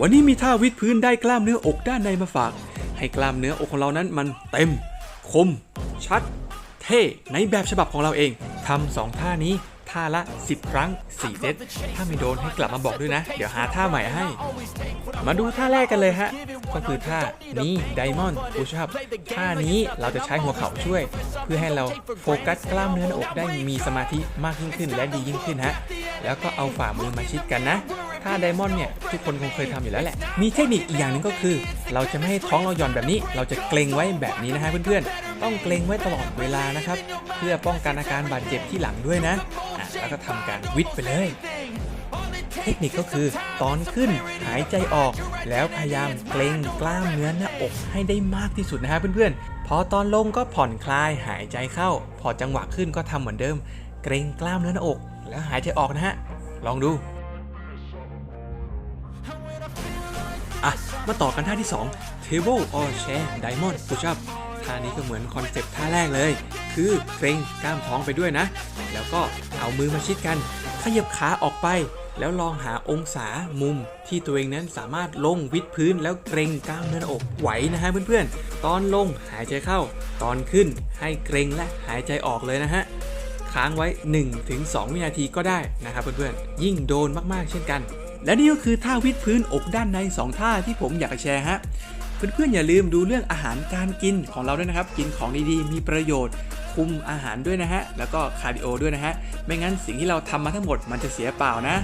วันนี้มีท่าวิดพื้นได้กล้ามเนื้ออกด้านในมาฝาก ให้กล้ามเนื้ออกของเรานั้นมันเต็ม คม ชัด เท่ในแบบฉบับของเราเองทำสองท่านี้ท่าละ 10 ครั้ง 4 เซต ถ้าไม่โดนให้กลับมาบอกด้วยนะ เดี๋ยวหาท่าใหม่ให้ มาดูท่าแรกกันเลยฮะ ก็คือท่านี้ไดมอนด์พุชอัพท่านี้เราจะใช้หัวเข่าช่วย เพื่อให้เราโฟกัสกล้ามเนื้อหน้าอกได้มีสมาธิมากยิ่งขึ้นและดียิ่งขึ้นฮะ แล้วก็เอาฝ่ามือมาชิดกันนะ ท่าไดมอนด์เนี่ยทุกคนคงเคยทำอยู่แล้วแหละ มีเทคนิคอีกอย่างหนึ่งก็คือ เราจะไม่ให้ท้องเราหย่อนแบบนี้ เราจะเกรงไว้แบบนี้นะฮะเพื่อนๆ ต้องเกรงไว้ตลอดเวลานะครับ เพื่อป้องกันอาการบาดเจ็บที่หลังด้วยนะอะแล้วก็ทำการวิดไปเลย เทคนิคก็คือตอนขึ้นหายใจออก แล้วพยายามเกรงกล้ามเนื้อหน้าอกให้ได้มากที่สุดนะฮะเพื่อนๆ พอตอนลงก็ผ่อนคลายหายใจเข้า พอจังหวะขึ้นก็ทำเหมือนเดิม เกรงกล้ามเนื้อหน้าอก แล้วหายใจออกนะฮะลองดู อะ มาต่อกันท่าที่ 2 Table or Chair Diamond Push Up ท่านี้ก็เหมือนคอนเซ็ปต์ท่าแรกเลย คือเกรงกล้ามท้องไปด้วยนะ แล้วก็เอามือมาชิดกัน ขยับขาออกไป แล้วลองหาองศามุมที่ตัวเองนั้นสามารถลงวิดพื้นแล้วเกรงกล้ามเนื้อหน้าอกไหวนะฮะเพื่อนๆ ตอนลงหายใจเข้า ตอนขึ้นให้เกรงและหายใจออกเลยนะฮะค้างไว้ 1-2 วินาทีก็ได้นะครับเพื่อนๆ ยิ่งโดนมากๆ เช่นกัน และนี่ก็คือท่าวิดพื้นอกด้านใน 2 ท่าที่ผมอยากจะแชร์ฮะเพื่อนๆอย่าลืมดูเรื่องอาหารการกินของเราด้วยนะครับ กินของดีๆ มีประโยชน์ คุมอาหารด้วยนะฮะ แล้วก็คาร์ดิโอด้วยนะฮะ ไม่งั้นสิ่งที่เราทำมาทั้งหมดมันจะเสียเปล่านะ